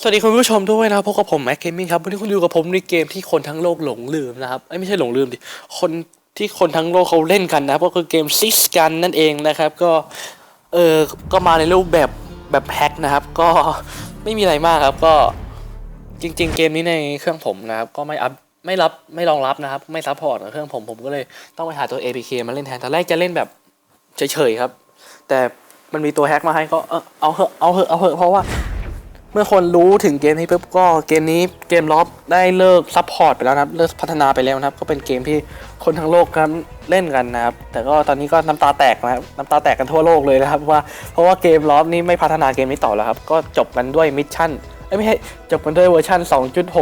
สวัสดีคุณผู้ชมด้วยนะครับพบกับผมแม็กเกมมิ่งครับวันนี้คุณอยู่กับผมในเกมที่คนทั้งโลกหลงลืมนะครับไม่ใช่หลงลืมดิคนที่คนทั้งโลกเขาเล่นกันนะก็คือเกมซิสกันนั่นเองนะครับก็เออก็มาในรูปแบบแบบแฮกนะครับ ก็ไม่มีอะไรมากครับก็จริง ๆ เกมนี้ในเครื่องผมนะครับก็ไม่อัพไม่รับไม่รองรับนะครับ ไม่ซัพพอร์ตเครื่องผมผมก็เลยต้องไปหาตัว APK มาเล่นแทนตอนแรกจะเล่นแบบเฉยๆครับ แต่มันมีตัวแฮกมาให้ก็เออเอาเหอะเอาเหอะเอาเหอะเพราะว่า มื่อคนรู้ถึงเกมนี้ปุ๊บก็เกมนี้เกมล็อบได้เลิกซัพพอร์ตไปแล้วนะครับเลิกพัฒนาไปแล้วนะครับ ก็เป็นเกมที่คนทั้งโลกกันเล่นกันนะครับ แต่ก็ตอนนี้ก็น้ำตาแตกนะครับน้ำตาแตกกันทั่วโลกเลยนะครับว่าเพราะว่าเกมล็อบนี้ไม่พัฒนาเกมนี้ต่อแล้วครับก็จบกันด้วยมิชชั่นเอ้ไม่ใช่จบกันด้วยเวอร์ชัน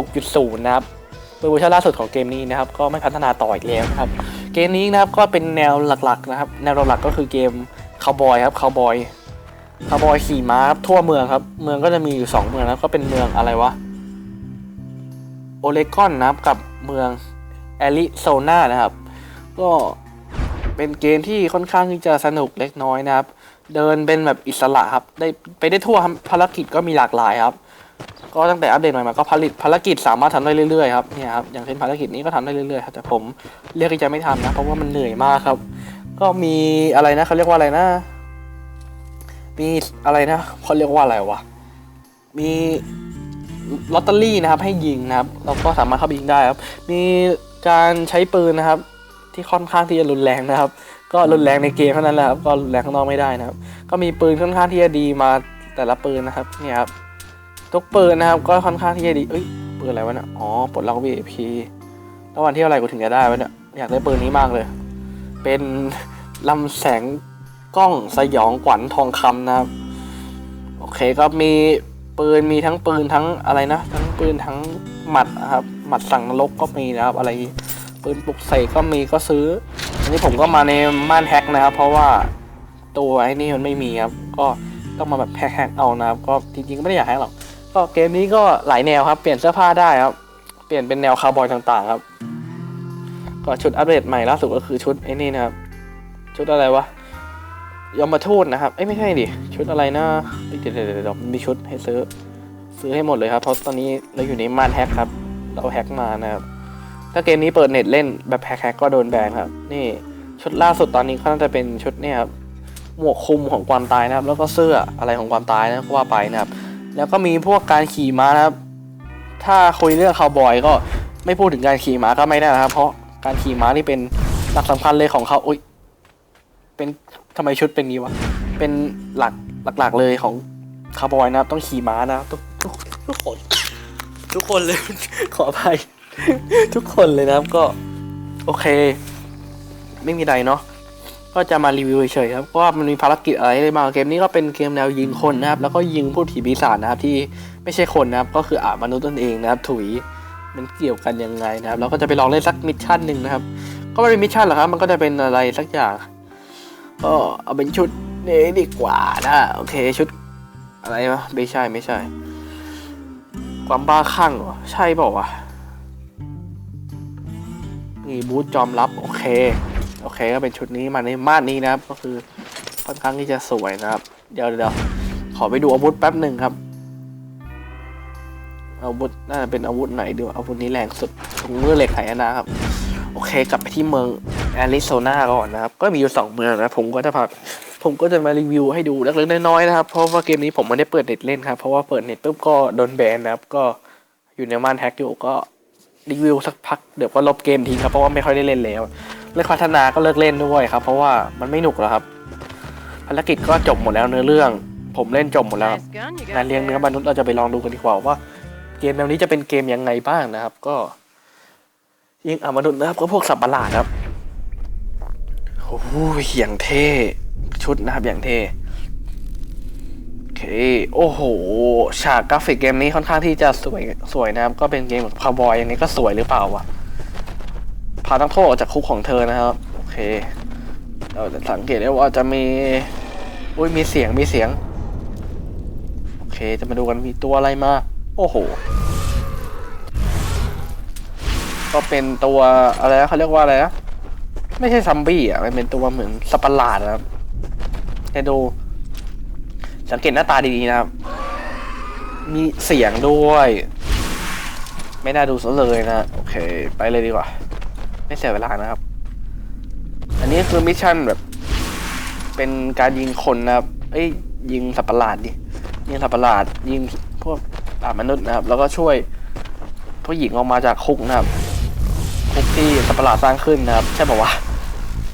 2.6.0 นะครับเป็นเวอร์ชันล่าสุดของเกมนี้นะครับก็ไม่พัฒนาต่ออีกแล้วครับเกมนี้นะครับก็เป็นแนวหลักๆนะครับแนวหลักๆก็คือเกมคาวบอยครับคาวบอย คาร์บอยขี่ม้าทั่วเมืองครับ เมืองก็จะมีอยู่ 2 เมืองนะครับก็เป็นเมืองอะไรวะ โอเลกอนนะครับกับเมืองแอริโซนานะครับ ก็เป็นเกมที่ค่อนข้างที่จะสนุกเล็กน้อยนะครับ เดินเป็นแบบอิสระครับ ได้ไปได้ทั่วภารกิจก็มีหลากหลายครับ ก็ตั้งแต่อัปเดตใหม่มาก็ผลิตภารกิจสามารถทำได้เรื่อยๆครับ เนี่ยครับ อย่างเช่นภารกิจนี้ก็ทำได้เรื่อยๆครับ แต่ผมเรียกที่จะไม่ทำนะ เพราะว่ามันเหนื่อยมากครับ ก็มีอะไรนะเขาเรียกว่าอะไรนะ มีอะไรนะเขาเรียกว่าอะไรวะ มีลอตเตอรี่นะครับให้ยิงนะครับเราก็สามารถเข้าไปยิงได้ครับ มีการใช้ปืนนะครับ ที่ค่อนข้างที่จะรุนแรงนะครับ ก็รุนแรงในเกมเท่านั้นแหละครับก็รุนแรงข้างนอกไม่ได้นะครับ ก็มีปืนค่อนข้างที่จะดีมาแต่ละปืนนะครับเนี่ยครับทุกปืนนะครับ ก็ค่อนข้างที่จะดีเอ้ยปืนอะไรวะเนี่ยอ๋อปลดล็อก VIP แล้ววันที่อะไรกูถึงจะได้วะเนี่ยอยากได้ปืนนี้มากเลย เป็นลำแสง กล้องสยองขวัญทองคำนะครับ โอเคก็มีปืนมีทั้งปืนทั้งอะไรนะ ทั้งปืนทั้งหมัดนะครับ หมัดสั่งนรกก็มีนะครับ อะไรปืนปลุกเสกก็มีก็ซื้อ อันนี้ผมก็มาในม่านแฮกนะครับ เพราะว่าตัวไอ้นี่มันไม่มีครับ ก็ต้องมาแบบแฮกเอานะครับ ก็จริงๆก็ไม่ได้อยากแฮกหรอก ก็เกมนี้ก็หลายแนวครับเปลี่ยนเสื้อผ้าได้ครับ เปลี่ยนเป็นแนวคาวบอยต่างๆครับ ก็ชุดอัปเดตใหม่ล่าสุดก็คือชุดไอ้นี่นะครับ ชุดอะไรวะ ยมมาทูตนะครับเอ้ยไม่ใช่ดิชุดอะไรนะเดี๋ยวเดี๋ยวเดี๋ยวมีชุดให้ซื้อซื้อให้หมดเลยครับเพราะตอนนี้เราอยู่ในมานแฮกครับ เราแฮกมานะครับถ้าเกมนี้เปิดเน็ตเล่นแบบแฮกแฮกก็โดนแบนครับ นี่ชุดล่าสุดตอนนี้ก็น่าจะเป็นชุดเนี่ยครับหมวกคลุมของความตายนะครับ แล้วก็เสื้ออะไรของความตายนะก็ว่าไปนะครับ แล้วก็มีพวกการขี่ม้านะครับ ถ้าคุยเรื่องคาวบอยก็ไม่พูดถึงการขี่ม้าก็ไม่ได้นะครับ เพราะการขี่ม้านี่เป็นหลักสำคัญเลยของเขาอุ้ย เป็นทำไมชุดเป็นงี้วะ เป็นหลักหลักๆเลยของคาร์บอยนะครับต้องขี่ม้านะครับทุกทุกทุกคน ทุกคนเลย ขออภัย ทุกคนเลยนะครับก็ โอเค ไม่มีอะไรเนาะก็จะมารีวิวเฉยครับเพราะว่ามันมีภารกิจอะไรได้บ้างเกมนี้ก็เป็นเกมแนวยิงคนนะครับ แล้วก็ยิงผู้ผีปีศาจนะครับที่ไม่ใช่คนนะครับ ก็คืออามนุษย์ตนเองนะครับ ถุยมันเกี่ยวกันยังไงนะครับเราก็จะไปลองเล่นสักมิชชั่นหนึ่งนะครับ ก็ไม่เป็นมิชชั่นหรอกครับ มันก็จะเป็นอะไรสักอย่าง ก็เอาเป็นชุดนี้ดีกว่านะ โอเคชุด อะไรวะไม่ใช่ไม่ใช่ ความบ้าคลั่งเหรอ ใช่เปล่าวะนี่บูทจอมรับโอเค โอเคก็เป็นชุดนี้มาในม่านนี้นะครับ ก็คือค่อนข้างที่จะสวยนะครับ เดี๋ยวเดี๋ยวขอไปดูอาวุธแป๊บหนึ่งครับ อาวุธน่าจะเป็นอาวุธไหนดีวะอาวุธนี้แรงสุดถุงมือเหล็กไหนะครับ โอเคกลับไปที่เมือง แอริโซนาก่อนนะครับ ก็มีอยู่สองเมืองนะผมก็จะพาผมก็จะมารีวิวให้ดูเล็กๆน้อยๆนะครับ เพราะว่าเกมนี้ผมไม่ได้เปิดเน็ตเล่นครับ เพราะว่าเปิดเน็ตปุ๊บก็โดนแบนนะครับ ก็อยู่ในม่านแฮกอยู่ก็รีวิวสักพักเดี๋ยวก็ลบเกมทิ้งครับ เพราะว่าไม่ค่อยได้เล่นแล้วเลิกพัฒนาก็เลิกเล่นด้วยครับ เพราะว่ามันไม่หนุกแล้วครับ ภารกิจก็จบหมดแล้วเนื้อเรื่อง ผมเล่นจบหมดแล้วครับ Nice gun you งานเลี้ยงเนื้อมนุษย์เราจะไปลองดูกันดีกว่าว่า เกมแนวนี้จะเป็นเกมยังไงบ้างนะครับ ก็ยิงอามนุษย์นะครับก็พวกสัตว์ประหลาดครับ โอ้โหอย่างเท่ ชุดนะครับอย่างเท่โอเคโอ้โห ฉากกราฟิกเกมนี้ค่อนข้างที่จะสวยสวยนะครับ ก็เป็นเกมของคาวบอยอย่างนี้ก็สวยหรือเปล่าวะพานักโทษออกจากคุกของเธอนะครับ โอเค เราจะสังเกตได้ว่าจะมี อุ้ยมีเสียงมีเสียง โอเคจะมาดูกันมีตัวอะไรมา โอ้โห ก็เป็นตัวอะไรนะเขาเรียกว่าอะไรนะ ไม่ใช่ซัมบี้อะมันเป็นตัวเหมือนสัตว์ปหลาดนะครับให้ดู สังเกตหน้าตาดีๆนะครับ มีเสียงด้วย ไม่น่าดูซะเลยนะ โอเค ไปเลยดีกว่า ไม่เสียเวลานะครับ อันนี้คือมิชชั่นแบบ เป็นการยิงคนนะครับ เอ้ย ยิงสัตว์ประหลาดดิ ยิงสัตว์ประหลาด ยิงพวกอ่ามนุษย์นะครับ แล้วก็ช่วยผู้หญิงออกมาจากคุกนะครับ กที่สัตว์ประหลาดสร้างขึ้นนะครับ ใช่ป่าวะ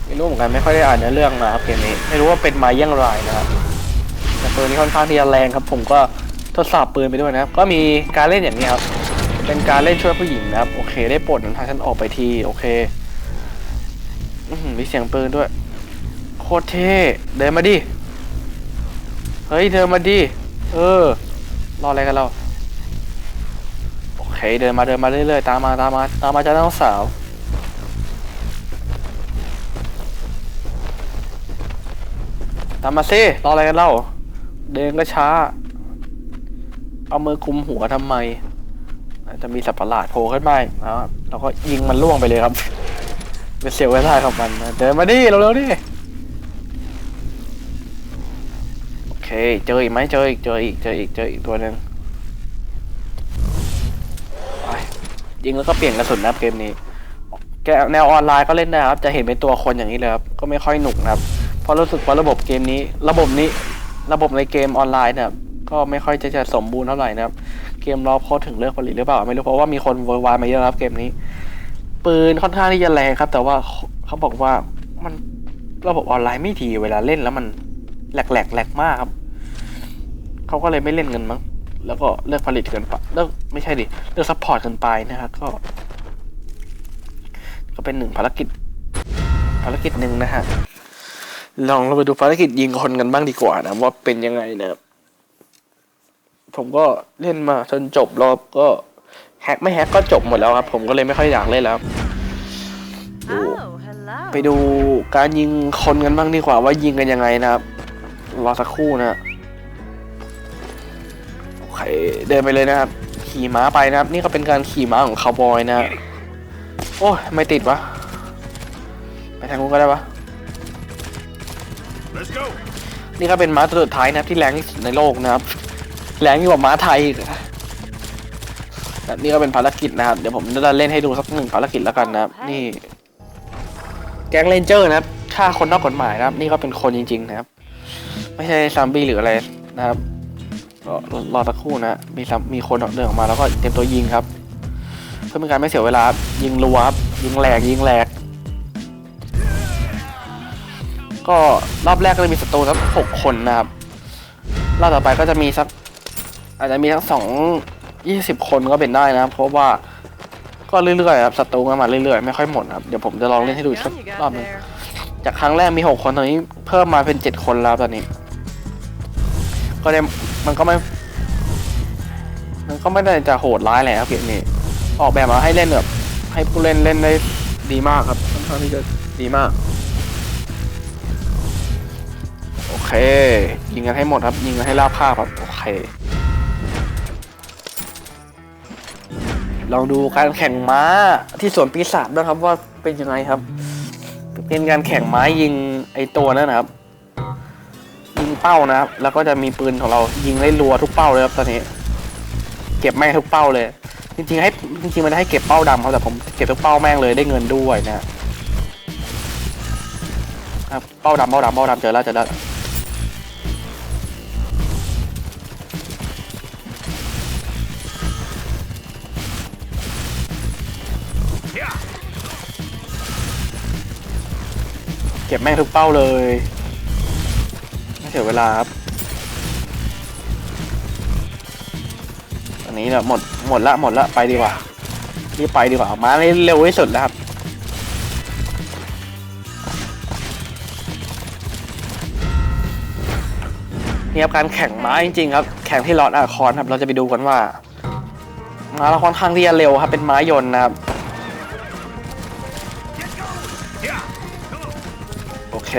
ไม่รู้เหมือนกันไม่ค่อยได้อ่านเนื้อเรื่องนะครับเกมนี้ไม่รู้ว่าเป็นมาย่างไรนะครับแต่ปืนนี้ค่อนข้างที่จะแรงครับ ผมก็ทดสอบปืนไปด้วยนะครับ ก็มีการเล่นอย่างนี้ครับ เป็นการเล่นช่วยผู้หญิงนะครับ โอเค ได้ปลดทางฉันออกไปทีโอเคมีเสียงปืนด้วย โคตรเท่เดินมาดิเฮ้ยเดินมาดิเออรออะไรกันเรา เคเดินมาเดินมาเรื่อยๆ ตามมาตามมาตามมาจ้าน้องสาว ตามมาสิรออะไรกันเล่า เดินก็ช้า เอามือคุมหัวทำไม จะมีสัตว์ประหลาดโผล่ขึ้นมาอีกนะครับเราก็ยิงมันล่วงไปเลยครับเป็นเสียวเวลากับมัน เดินมาดิเร็วๆดิโอเค เจออีกไหมเจออีกเจออีกเจออีกเจออีกตัวหนึ่ง ยิงแล้วก็เปลี่ยนกระสุนนะครับเกมนี้แกแนวออนไลน์ก็เล่นได้ครับ จะเห็นเป็นตัวคนอย่างนี้เลยครับก็ไม่ค่อยหนุกนะครับเพราะรู้สึกว่าระบบเกมนี้ ระบบนี้ระบบในเกมออนไลน์เนี่ยก็ไม่ค่อยจะจะสมบูรณ์เท่าไหร่นะครับ เกมรอโพสถึงเลิกผลิตหรือเปล่าไม่รู้เพราะว่ามีคนโวยวายมาเยอะครับเกมนี้ ปืนค่อนข้างที่จะแรงครับ แต่ว่าเขาบอกว่ามันระบบออนไลน์ไม่ดีเวลาเล่นแล้วมันแหลกแหลกแหลกมากครับเขาก็เลยไม่เล่นกันมั้ง แล้วก็เลิกผลิตเกินไปเลิกไม่ใช่ดิเลิกซัพพอร์ตเกินไปนะครับก็ ก็เป็นหนึ่งภารกิจ ภารกิจหนึ่งนะฮะลองเราไปดูภารกิจยิงคนกันบ้างดีกว่านะว่าเป็นยังไงนะครับผมก็เล่นมาจนจบรอบก็แฮกไม่แฮกก็จบหมดแล้วครับ ผมก็เลยไม่ค่อยอยากเล่นแล้วครับดู Oh, hello. ไปดูการยิงคนกันบ้างดีกว่าว่ายิงกันยังไงนะครับรอสักครู่นะ โอเคเดินไปเลยนะครับ ขี่ม้าไปนะครับ นี่ก็เป็นการขี่ม้าของคาวบอยนะฮะโอ้ยไม่ติดวะไปทางนู้นก็ได้ปะ Let's go. นี่ก็เป็นม้าตัวสุดท้ายนะครับที่แรงที่สุดในโลกนะครับ แรงยิ่งกว่าม้าไทยอีกนะแบบนี่ก็เป็นภารกิจนะครับ เดี๋ยวผมจะเล่นให้ดูสักหนึ่งภารกิจแล้วกันนะครับ นี่ แก๊งเรนเจอร์นะครับฆ่าคนนอกกฎหมายนะครับ นี่ก็เป็นคนจริง ๆ นะครับ ไม่ใช่ซัมบี้หรืออะไรนะครับก็ รอรอสักครู่นะ มีซัมมีคนเดินออกมาแล้วก็เตรียมตัวยิงครับ เพื่อเป็นการไม่เสียเวลาครับยิงรัวครับยิงแหลกยิงแหลก ก็รอบแรกก็จะมีศัตรูสักหกคนนะครับ รอบต่อไปก็จะมีสัก อาจจะมีทั้งสองยี่สิบคนก็เป็นได้นะครับ เพราะว่าก็เรื่อยๆครับศัตรูก็มาเรื่อยๆไม่ค่อยหมดครับเดี๋ยวผมจะลองเล่นให้ดูอีกสัก Young you รอบ got หนึง there. จากครั้งแรกมีหกคนตอนนี้เพิ่มมาเป็นเจ็ดคนแล้วตอนนี้ ก็ได้ มันก็ไม่ มันก็ไม่ได้จะโหดร้ายอะไรครับเกมนี้ ออกแบบมาให้เล่นแบบให้ผู้เล่นเล่นได้ดีมากครับค่อนข้างที่จะดีมาก โอเค ยิงกันให้หมดครับ ยิงกันให้ราบคาบครับ โอเค ลองดูการแข่งม้าที่สวนปีศาจด้วยครับว่าเป็นยังไงครับ เป็นการแข่งม้ายิงไอตัวนั่นนะครับ ยิงเป้านะครับ แล้วก็จะมีปืนของเรายิงได้รัวทุกเป้าเลยครับตอนนี้ เก็บแม่งทุกเป้าเลย จริงๆให้จริงๆมันให้เก็บเป้าดำครับแต่ผมเก็บทุกเป้าแม่งเลยได้เงินด้วยนะครับเป้าดำเป้าดำเป้าดำเจอแล้วเจอแล้วเก็บแม่งทุกเป้าเลย เสียเวลาครับตอนนี้เนี่ยหมดหมดละหมดละไปดีกว่ารีบไปดีกว่ามาให้เร็วที่สุดแล้วครับนี่ครับการแข่งม้าจริงๆครับแข่งที่ลอดอาคอนครับ เราจะไปดูกันว่าม้าเราค่อนข้างที่จะเร็วครับ เป็นม้ายนต์นะครับโอเค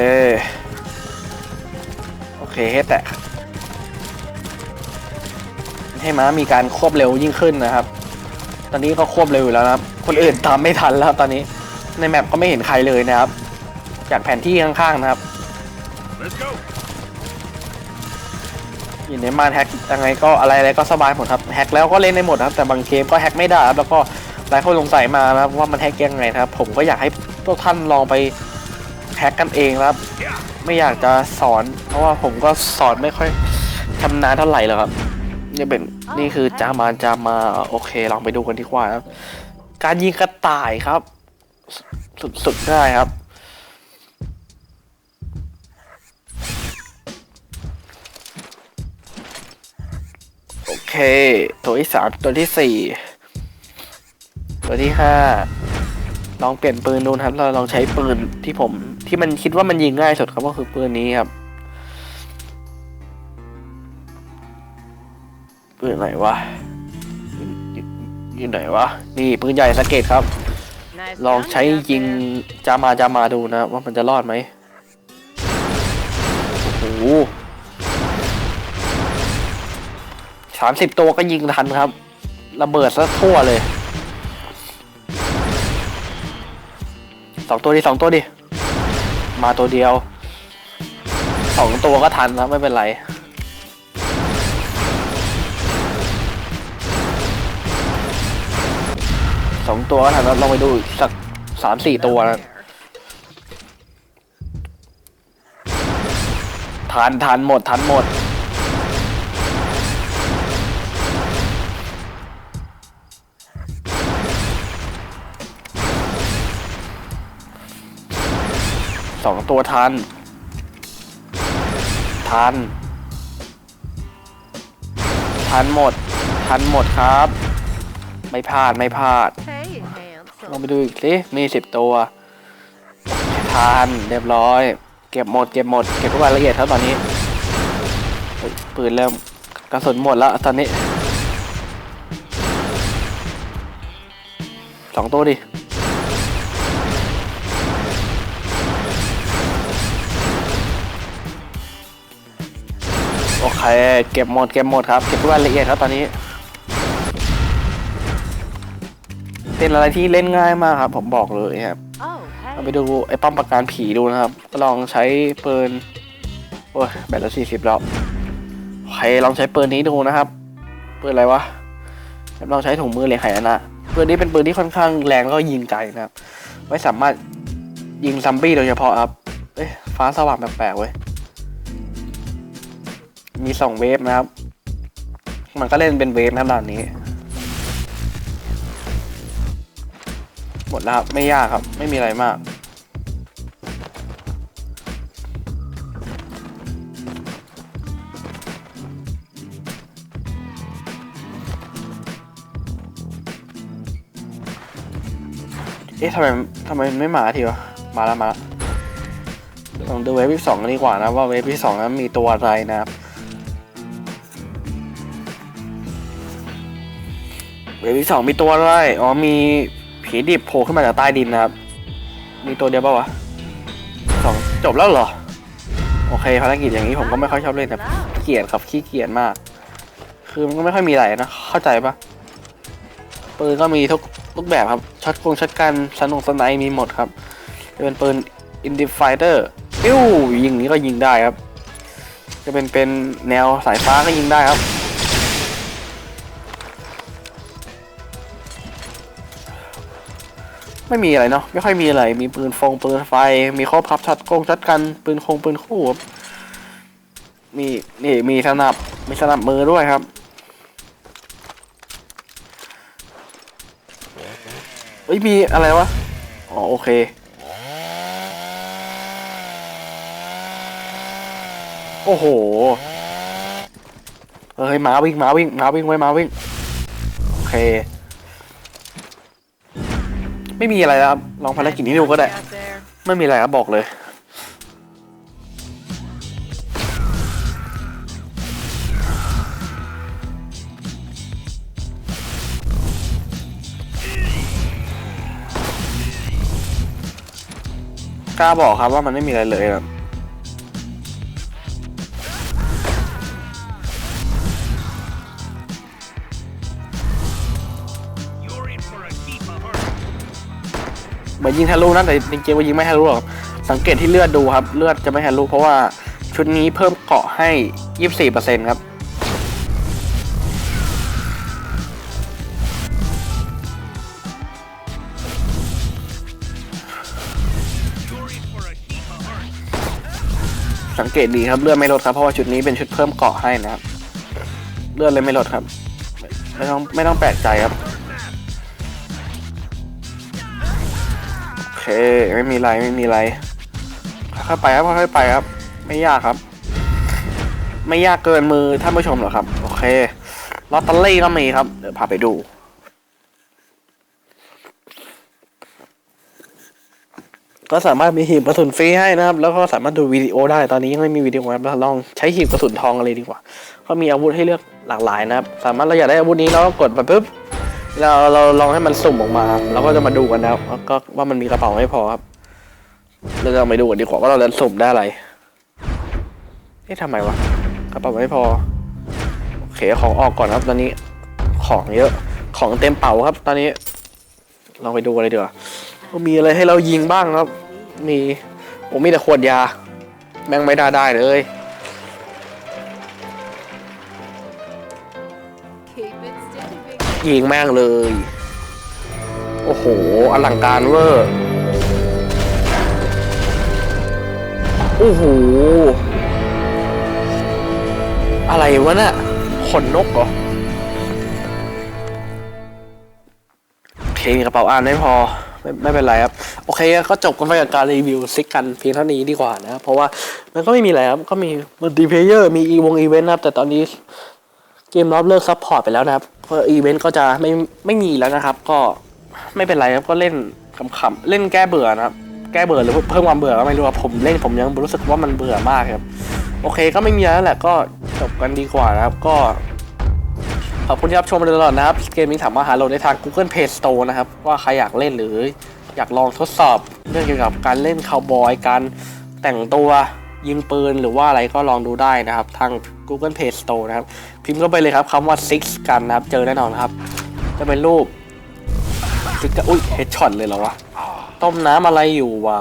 โอเคให้แตะให้ม้ามีการควบเร็วยิ่งขึ้นนะครับ ตอนนี้ก็ควบเร็วอยู่แล้วนะครับ คนอื่นตามไม่ทันแล้วครับตอนนี้ ในแมปก็ไม่เห็นใครเลยนะครับ จากแผนที่ข้างๆนะครับ Let's go. อยู่ในม่านแฮกยังไงก็อะไรอะไรก็สบายหมดครับแฮกแล้วก็เล่นได้หมดครับ แต่บางเกมก็แฮกไม่ได้ครับแล้วก็หลายคนสงสัยมานะครับว่ามันแฮกยังไงนะครับ ผมก็อยากให้พวกท่านลองไป แฮกกันเองครับ ไม่อยากจะสอน เพราะว่าผมก็สอนไม่ค่อยชำนาญเท่าไหร่หรอกครับนี่เป็นนี่คือจามาจามาโอเคลองไปดูกันดีกว่าครับ การยิงกระต่ายครับ สุดสุดง่ายครับ โอเคตัวที่สามตัวที่สี่ตัวที่ห้าลองเปลี่ยนปืนดูนะครับเราลองใช้ปืนที่ผม ที่มันคิดว่ามันยิงง่ายสุดครับก็คือปืนนี้ครับปืนไหนวะอยู่อยู่ไหนวะนี่ปืนใหญ่สะเก็ตครับ Nice ลองใช้ gun out ยิง there. จามาจามาดูนะ ว่ามันจะรอดไหมโอ้โหสามสิบตัวก็ยิงทันครับระเบิดซะทั่วเลยสองตัวดิสองตัวดิ มาตัวเดียวสองตัวก็ทันนะไม่เป็นไร สองตัวก็ทันแล้วลองไปดูอีกสักสามสี่ตัวนะทันทันหมดทันหมด สองตัวทัน ทัน ทันหมด ทันหมดครับ ไม่พลาดไม่พลาด ลองไปดูอีกสิมีสิบตัว ทานเรียบร้อย เก็บหมดเก็บหมด เก็บทุกรายละเอียดครับตอนนี้ ปืนเริ่มกระสุนหมดแล้วตอนนี้สองตัวดิ เคเก็บหมดเก็บหมดครับ เก็บทุกรายละเอียดครับตอนนี้ เป็นอะไรที่เล่นง่ายมากครับ ผมบอกเลยครับ Oh, เรา hey. ไปดูไอ้ป้อมปราการผีดูนะครับก็ลองใช้ปืนโอ้ยแบตละสี่สิบแล้วใครลองใช้ปืนนี้ดูนะครับปืนอะไรวะลองใช้ถุงมือเหล็กไหนะปืนนี้เป็นปืนที่ค่อนข้างแรงแล้วก็ยิงไกลนะครับ ไว้สามารถยิงซัมบี้โดยเฉพาะครับเอ้ยฟ้าสว่างแปลกๆเว้ย มีสองเวฟนะครับ มันก็เล่นเป็นเวฟนะครับด่านนี้ หมดแล้วครับ ไม่ยากครับ ไม่มีอะไรมากเอ๊ะทำไมทำไมไม่มาทีวะ มาแล้วมาแล้วลองดูเวฟที่สองกันดีกว่านะ ว่าเวฟที่สองนั้นมีตัวอะไรนะครับ เวฟที่สองมีตัวอะไรอ๋อมีผีดิบโผล่ขึ้นมาจากใต้ดินนะครับ มีตัวเดียวปะวะสองจบแล้วเหรอ โอเคภารกิจอย่างนี้ผมก็ไม่ค่อยชอบเล่นแต่เกียจครับขี้เกียจมาก คือมันก็ไม่ค่อยมีอะไรนะ เข้าใจปะปืนก็มีทุกทุกแบบครับช็อตกงช็อตกันสนุกสนด์มีหมดครับจะเป็นปืนอินดิฟไฟเตอร์ปิ้วยิงนี้ก็ยิงได้ครับ จะเป็นเป็นแนวสายฟ้าก็ยิงได้ครับ ไม่มีอะไรเนาะไม่ค่อยมีอะไร มีปืนฟงปืนไฟ มีครบครับช็อตกงช็อตกัน ปืนคงปืนคู่ครับมีนี่มีสนับมีสนับมือด้วยครับเอ้ยมีอะไรวะอ๋อโอเคโอ้โห เฮ้ยหมาวิ่งหมาวิ่งหมาวิ่งไว้หมาวิ่ง โอเค ไม่มีอะไรแล้วครับลองภารกิจนี้ดูก็ได้ Out there. ไม่มีอะไรครับบอกเลยกล้าบอกครับว่ามันไม่มีอะไรเลยครับ ยิงทะลุนะแต่จริงๆว่ายิงไม่ทะลุหรอกสังเกตที่เลือดดูครับเลือดจะไม่ทะลุเพราะว่าชุดนี้เพิ่มเกาะให้ 24%ครับสังเกตดีครับเลือดไม่ลดครับเพราะว่าชุดนี้เป็นชุดเพิ่มเกาะให้นะครับ เลือดเลยไม่ลดครับ ไม่ต้องไม่ต้องแปลกใจครับ เค ไม่มีไรไม่มีไรค่อยๆไปครับค่อยๆไปครับ ไม่ยากครับ ไม่ยากเกินมือท่านผู้ชมหรอครับ โอเคลอตเตอรี่ก็มีครับ เดี๋ยวพาไปดูก็สามารถมีหีบกระสุนฟรีให้นะครับ แล้วก็สามารถดูวิดีโอได้ตอนนี้ยังไม่มีวิดีโอครับเราลองใช้หีบกระสุนทองกันเลยดีกว่า ก็มีอาวุธให้เลือกหลากหลายนะครับ สามารถเราอยากได้อาวุธนี้เราก็กดไปปุ๊บ เราเราลองให้มันสุ่มออกมาเราก็จะมาดูกันนะครับว่าก็ว่ามันมีกระเป๋าไม่พอครับ เราจะไปดูกันดีกว่าว่าเราจะสุ่มได้อะไรเอ๊ะทำไมวะกระเป๋าไม่พอโอเคของออกก่อนครับ ตอนนี้ของเยอะของเต็มเป๋าครับ ตอนนี้ลองไปดูกันเลยดีกว่าว่ามีอะไรให้เรายิงบ้างครับ มีโอ้มีแต่ขวดยา แม่งไม่ได้ได้เลย ยิงแม่งเลย โอ้โห อลังการเวอร์ โอ้โห อะไรวะน่ะขนนกเหรอโอเคมีกระเป๋าอ่านไม่พอไม่ไม่เป็นไรครับ โอเคก็จบกันไปกับการรีวิวซิกกันเพียงเท่านี้ดีกว่านะครับเพราะว่ามันก็ไม่มีอะไรครับ ก็มีมัลติเพเยอร์มีอีวงอีเวนต์นะครับ แต่ตอนนี้เกมรอบเลิกซัพพอร์ตไปแล้วนะครับ ก็อีเวนต์ก็จะไม่ไม่มีแล้วนะครับ ก็ไม่เป็นไรครับก็เล่นขำๆเล่นแก้เบื่อนะครับ แก้เบื่อหรือเพิ่มความเบื่อก็ไม่รู้ครับผมเล่นผมยังรู้สึกว่ามันเบื่อมากครับ โอเคก็ไม่มีแล้วแหละก็จบกันดีกว่านะครับก็ขอบคุณที่รับชมมาตลอดนะครับ เกมนี้สามารถหาโหลดได้ทาง Google Play Store นะครับ ว่าใครอยากเล่นหรืออยากลองทดสอบเรื่องเกี่ยวกับการเล่นคาวบอยการแต่งตัวยิงปืนหรือว่าอะไรก็ลองดูได้นะครับ ทาง Google Play Store นะครับ พิมพ์เข้าไปเลยครับคำว่า six กันนะครับ เจอแน่นอนครับ จะเป็นรูปซิกอุ้ยเฮดช็อตเลยเหรอวะ ต้มน้ำอะไรอยู่วะ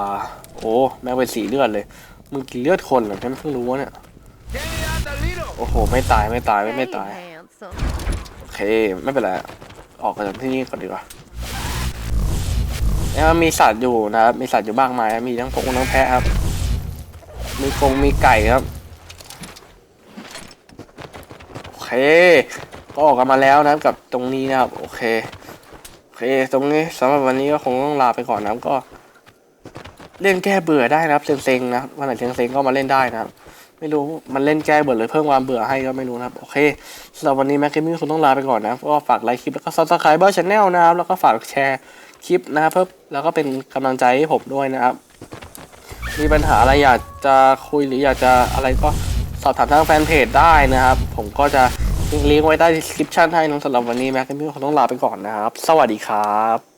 โอ้แม่งเป็นสีเลือดเลย มึงกินเลือดคนเหรอฉันเพิ่งรู้เนี่ย โอ้โห ไม่ตายไม่ตายไม่ไม่ตาย โอเค ไม่เป็นไร ออกจากที่นี่ก่อนดีกว่าแล้วมีสัตว์อยู่นะครับ มีสัตว์อยู่บ้างมายครับมีทั้งพงทั้งแพะครับ มีกงมีไก่ครับ โอเค ก็ออกกันมาแล้วนะครับกับตรงนี้นะครับ โอเค โอเค ตรงนี้สำหรับวันนี้ก็คงต้องลาไปก่อนนะครับก็ เล่นแก้เบื่อได้นะครับเซ็งๆนะวันไหนเซ็งๆก็มาเล่นได้นะครับ ไม่รู้มันเล่นแก้เบื่อหรือเพิ่มความเบื่อให้ก็ไม่รู้นะครับ โอเคสำหรับวันนี้แม็กซ์มิคงต้องลาไปก่อนนะก็ฝากไลค์คลิปแล้วก็ซับสไคร b e ช n แนลนะครับแล้วก็ฝากแชร์คลิปนะครับเพื่อแล้วก็เป็นกำลังใจให้ผมด้วยนะครับมีปัญหาอะไรอยากจะคุยหรืออยากจะอะไรก็สอบถามทางแฟนเพจได้นะครับ ผมก็จะ ลิงก์ไว้ใต้ดีสคริปชันให้น้องสำหรับวันนี้แม็กซ์มิคงต้องลาไปก่อนนะครับ สวัสดีครับ